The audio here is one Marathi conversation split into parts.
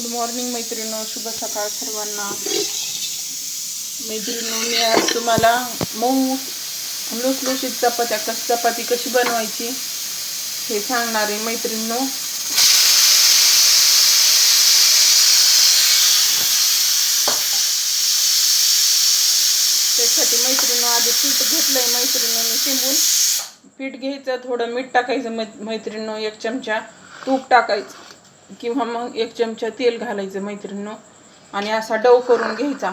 गुड मॉर्निंग मैत्रिणो शुभ सकाळ सर्वांना. मैत्रिणो मी आज तुम्हाला मऊ लुसलुशीत चपात्या कस चपाती कशी बनवायची हे सांगणार आहे मैत्रिणींनो. त्यासाठी मैत्रिणी आधी पीठ घेतलंय मैत्रिणीने शिंबून. पीठ घ्यायचं थोडं मीठ टाकायचं मै मैत्रिणीनं एक चमचा तूप टाकायचं. किंवा मग एक चमचा तेल घालायचं मैत्रिणीनं आणि असा डव करून घ्यायचा.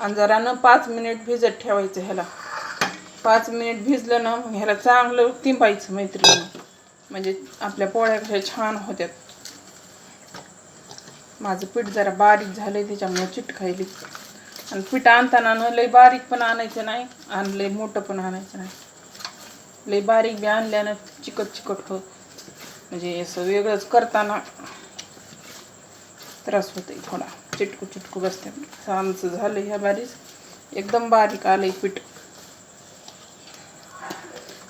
आणि जरा न पाच मिनिट भिजत ठेवायचं ह्याला. पाच मिनिट भिजलं ना मग ह्याला चांगलं तिंबायचं मैत्रिणीनं. म्हणजे आपल्या पोळ्या कशा छान होत्यात. माझं पीठ जरा बारीक झालंय त्याच्यामुळे चिटकायली. आणि पीठ आणताना ना लय बारीक पण आणायचं नाही आणि लय मोठं पण आणायचं नाही. लय बारीक बी आणल्यानं चिकट चिकट होत. म्हणजे असं वेगळंच करताना त्रास होतोय थोडा. चिटकू चिटकू बसते. आमचं झालं ह्या बारीक एकदम बारीक आलंय पीठ.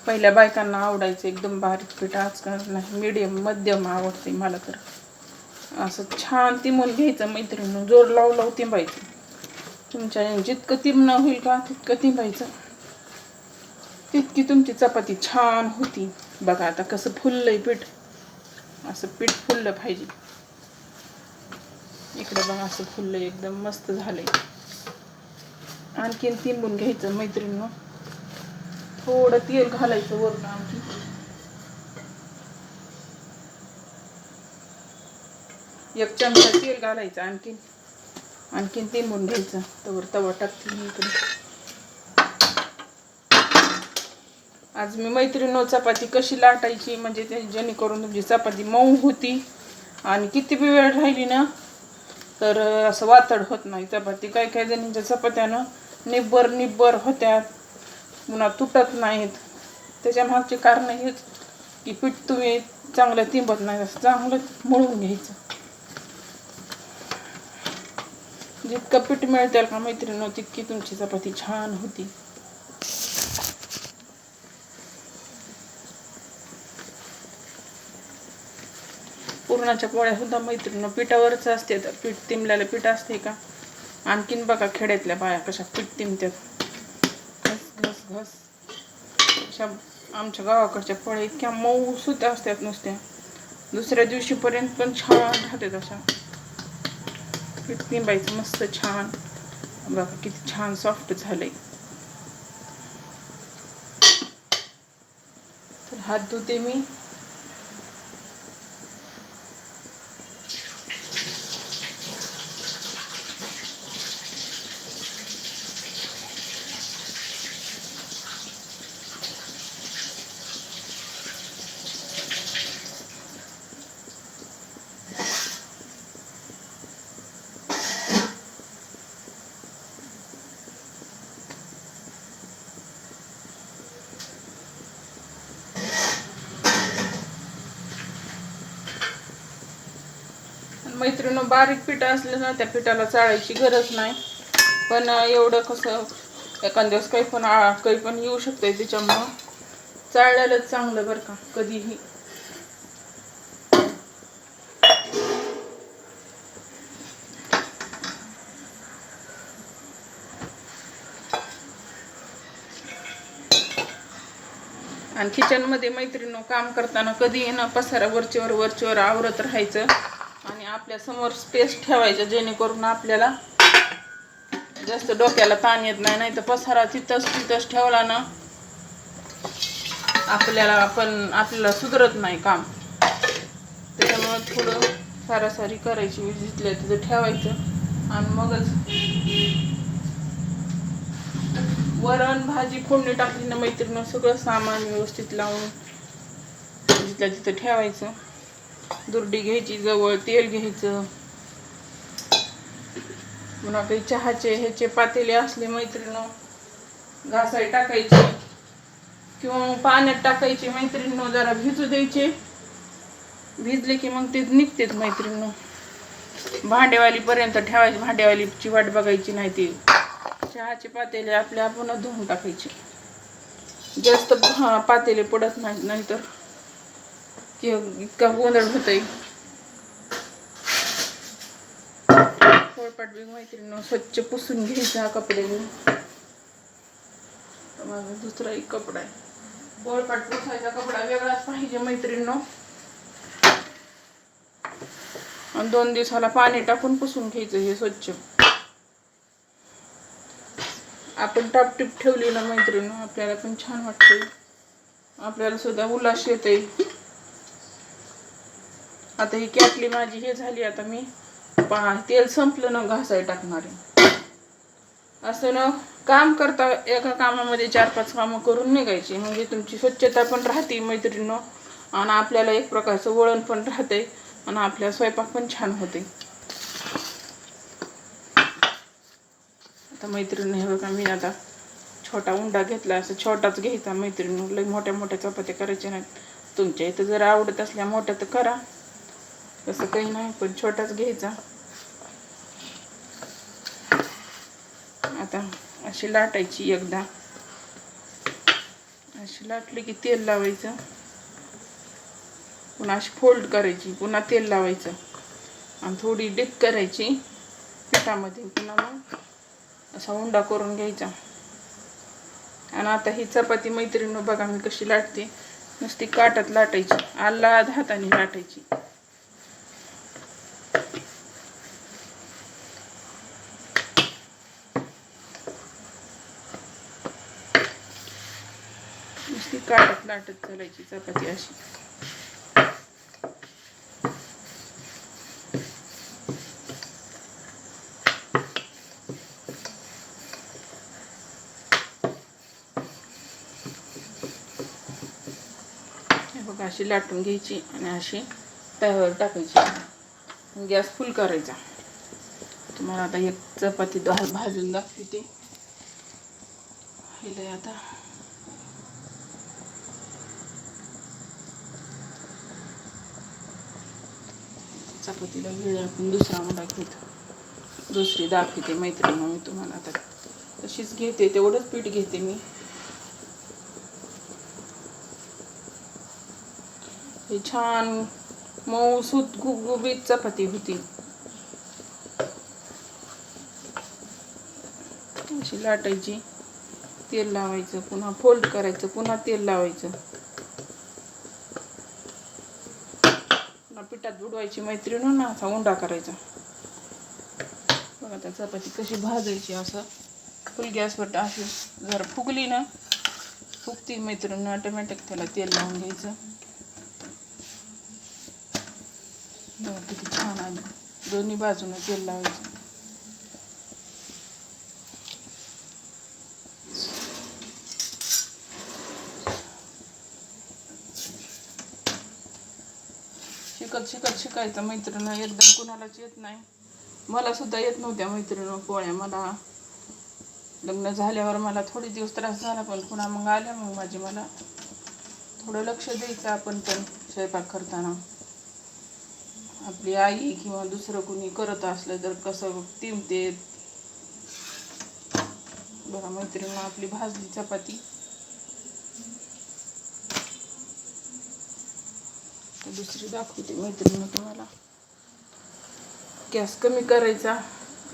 पहिल्या बायकांना आवडायचं एकदम बारीक पीठ. आजकाल नाही मीडियम मध्यम आवडते मला तर. असं छान तिमून घ्यायचं मैत्रिणी जोर लावू लावू तिंबायचं. तुमच्या जितकं तिमणं होईल का तितकं तिंबायचं. तितकी तुमची चपाती छान होती. बघा आता कसं फुललंय पीठ. असं पीठ फुललं पाहिजे. इकडे बघा असं फुललं एकदम मस्त झालंय. आणखीन तिंबून घ्यायचं मैत्रिणीनं. थोडं तेल घालायचं वरून आणखी. एक चमचा तेल घालायचं आणखीन. आणखीन तिंबून घ्यायचं. तवर तवा टाकते मी इकडे. आज मी मैत्रिणी चपाती कशी लाटायची म्हणजे ते जेणेकरून तुमची चपाती मऊ होती. आणि किती बी वेळ राहिली ना तर असं वातड होत नाही. चपाती काही काही जणींच्या चपात्यानं निब्बर निब्बर होत्यात पुन्हा तुटत नाहीत. त्याच्या मागचे कारण हेच की पीठ तुम्ही चांगलं तिंबत नाही असं चांगलं मळून घ्यायचं. जितकं पीठ मिळतेल का मैत्रिणी तितकी तुमची चपाती छान होती. पुरणाच्या पोळ्या सुद्धा मैत्रिणी पिठावरच असते तर पीठ तिमल्याला पीठ असते का? आणखीन बघा खेड्यातल्या बाया कशा पीठ तिमत्यात. घस घस घस. अशा आमच्या गावाकडच्या पोळ्या इतक्या मऊ सुद्धा असतात नुसत्या. दुसऱ्या दिवशीपर्यंत पण छान राहतात अशा. पीठ तिंबायचं मस्त छान. बघा किती छान सॉफ्ट झालंय. तर हात धुते मी. मैत्रिणी बारीक पीठ असलं ना त्या पिठाला चाळायची गरज नाही. पण एवढं कसं एखाद दिवस काही पण काही पण येऊ शकतंय त्याच्यामुळं चाळल्यालाच चांगलं बरं का कधीही. आणि किचनमध्ये मैत्रिणी काम करताना कधी ना पसारा वरचीवर वरचीवर आवरत राहायचं. आपल्यासमोर स्पेस ठेवायचं जेणेकरून आपल्याला जास्त डोक्याला ताण येत नाही. नाही तर पसारा तिथंच तिथंच ठेवला ना आपल्याला आपण आपल्याला सुधरत नाही काम. त्याच्यामुळं थोडं सारासारी करायची जिथल्या तिथं ठेवायचं आणि मगच वरण भाजी फोडणी टाकली ना मैत्रिणी सगळं सामान व्यवस्थित लावून जिथल्या तिथं ठेवायचं. दुर्डी घ्यायची जवळ तेल घ्यायचं. पुन्हा काही चहाचे ह्याचे पातेले असले मैत्रिणं घासाय टाकायचे. किंवा पाण्यात टाकायचे मैत्रिणी जरा भिजू द्यायचे. भिजले की मग ते निघतेच मैत्रिणी. भांडेवालीपर्यंत ठेवायची भांडेवालीची वाट बघायची नाही ती. चहाचे पातेले आपले आपण धुवून टाकायचे. जास्त पातेले पडत नाही नाहीतर की इतका गोंधळ होतोय पोळपाट बी मैत्रिणी स्वच्छ पुसून घ्यायचा कपड्याने माझा दुसरा एक कपडा आहे पोळपाट पुसायचा कपडा वेगळाच पाहिजे मैत्रिणीनो आणि दोन दिवसाला पाणी टाकून पुसून घ्यायचं हे स्वच्छ आपण टापटीप ठेवली ना मैत्रिणी आपल्याला पण छान वाटते आपल्याला सुद्धा उल्हास येते आता ही कॅटली माझी हे झाली आता मी पहा तेल संपलं ना घासाय टाकणार. आहे असं ना काम करता एका कामामध्ये चार पाच कामं करून निघायची. म्हणजे तुमची स्वच्छता पण राहते मैत्रिणीनं आणि आपल्याला एक प्रकारचं वळण पण राहते आणि आपल्या स्वयंपाक पण छान होते. आता मैत्रिणी हे बघा मी आता छोटा उंडा घेतला असं छोटाच घ्यायचा मैत्रिणी लई मोठ्या मोठ्या चपात्या करायच्या नाहीत. तुमच्या इथं जर आवडत असल्या मोठ्या तर करा. तसं काही नाही पण छोटाच घ्यायचा. आता अशी लाटायची एकदा. अशी लाटली की तेल लावायचं. पुन्हा अशी फोल्ड करायची पुन्हा तेल लावायचं. आणि थोडी डिप करायची पिठामध्ये. पुन्हा मग असा उंडा करून घ्यायचा. आणि आता ही चपाती मैत्रिणी बघा मी कशी लाटते. नुसती काटात लाटायची आल्लाद हाताने लाटायची. ही काटत लाटत चालायची चपाती अशी. बघा अशी लाटून घ्यायची आणि अशी तव्यावर टाकायची. गॅस फुल करायचा. तुम्हाला आता एक चपाती दहा भाजून दाखवते. हिला आता चपातीला वेळ आपण दुसरा मुला घेत. दुसरी दाखवते मैत्रीण मी तुम्हाला आता. तशीच घेते तेवढंच पीठ घेते मी. हे छान मऊसूत गुबगुबीत चपाती होती. अशी लाटायची तेल लावायचं पुन्हा फोल्ड करायचं पुन्हा तेल लावायचं. पिठात बुडवायची मैत्रीण ना असा उंडा करायचा. बघा त्या चपाती कशी भाजायची असं. फुल गॅसवर अशी जर फुगली ना फुगती मैत्रीण ऑटोमॅटिक त्याला तेल लावून घ्यायचं. किती छान आली दोन्ही बाजूनं तेल लावायचं. शिकत शिकत शिकायचं मैत्रिणी एकदम कुणालाच येत नाही. मला सुद्धा येत नव्हत्या मैत्रिणी पोळ्या. मला लग्न झाल्यावर मला थोडे दिवस त्रास झाला पण पुन्हा मग आल्या मग माझी मला. थोडं लक्ष द्यायचं आपण पण स्वयंपाक करताना. आपली आई किंवा दुसरं कोणी करत असलं तर कसं टिमते बघा मैत्रिणी आपली भाजली चपाती. दुसरी दाखवते मैत्रिणी तुम्हाला. गॅस कमी करायचा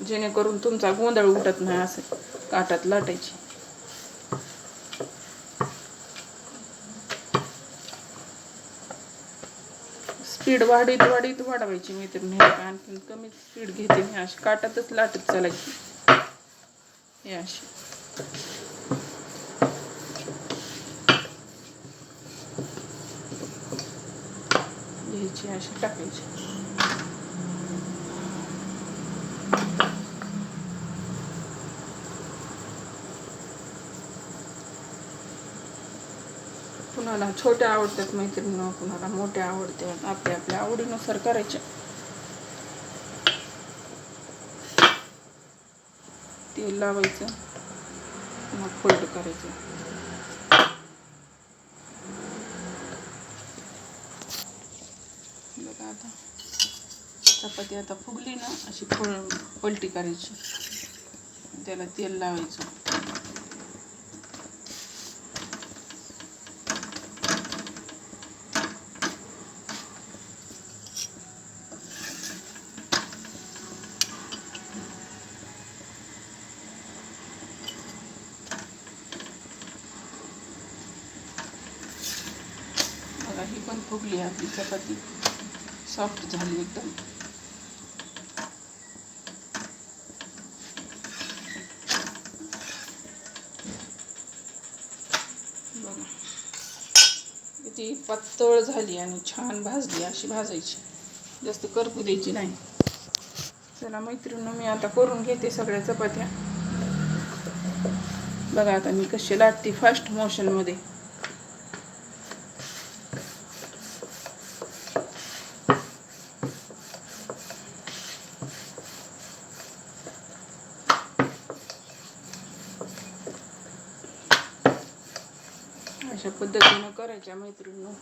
जेणेकरून तुमचा गोंधळ उठत नाही असं काटात लाटायची. स्पीड वाढीत वाढीत वाढवायची मैत्रिणी. आणखी आणखीन कमी स्पीड घेते मी अशी. काटातच लाटत चालायची. हे अशी. घ्यायची अशी टाकायची कुणाला छोट्या आवडतात मैत्रिणी कुणाला मोठ्या आवडतात आपल्या आपल्या आवडीनुसार करायचे. तेल लावायचं. मग फोल्ड करायचं. का आता. चपाती आता फुगली ना अशी फुल पलटी करायची. त्याला तेल लावायचं. ही पण फुगली आपली चपाती. सॉफ्ट झाली एकदम. बघा. किती पातळ झाली आणि छान भाजली अशी भाजायची. जास्त करपू द्यायची नाही. चला मैत्रिणी मी आता करून घेते सगळ्या चपात्या. बघा आता मी कशी लाटते फास्ट मोशनमध्ये अशा पद्धतीनं करायच्या मैत्रिणी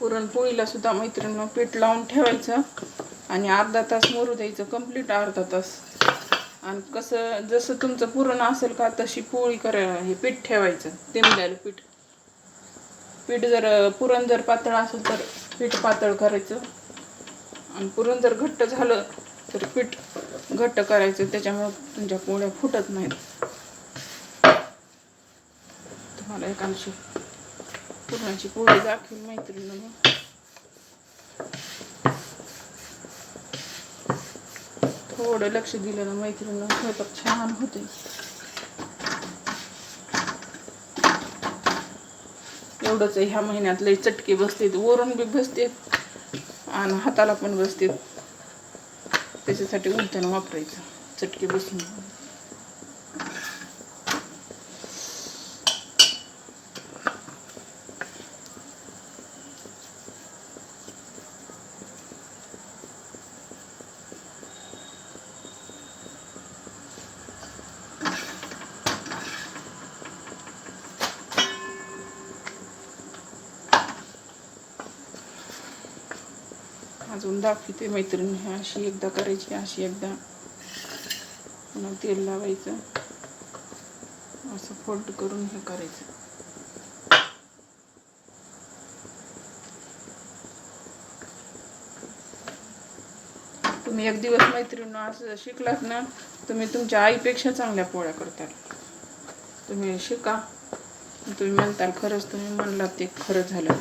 पुरणपोळीला सुद्धा मैत्रीण पीठ लावून ठेवायचं आणि अर्धा तास मोरू द्यायचं कंप्लीट अर्धा तास. आणि कसं जसं तुमचं पुरण असेल का तशी पोळी करा हे पीठ ठेवायचं तेमल्याला पीठ. पीठ जर पुरण जर पातळ असेल तर पीठ पातळ करायचं. आणि पुरण जर घट्ट झालं तर पीठ घट्ट करायचं त्याच्यामुळं तुमच्या पोळ्या फुटत नाहीत. तुम्हाला एकांशी पुरणाची पोळी दाखवेल मैत्रिणीनं. मग थोडं लक्ष दिलं ना मैत्रिणीनं स्वयंपाक छान होते एवढंच ह्या महिन्यात लई चटके बसते वरून बी बसतेत. आणि हाताला पण बसतेत त्याच्यासाठी उलथण वापरायचं. चटके बसून. अजून दाखवते मैत्रिणी हे अशी एकदा करायची अशी एकदा. पुन्हा तेल लावायचं. असं फोल्ड करून हे करायचं. तुम्ही एक दिवस मैत्रिणी असं शिकलात ना तुम्ही तुमच्या आईपेक्षा चांगल्या पोळ्या करताल. तुम्ही शिका. तुम्ही म्हणताल खरंच तुम्ही म्हणलात ते खरं झालं.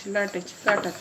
अशी लाटायची. लाटात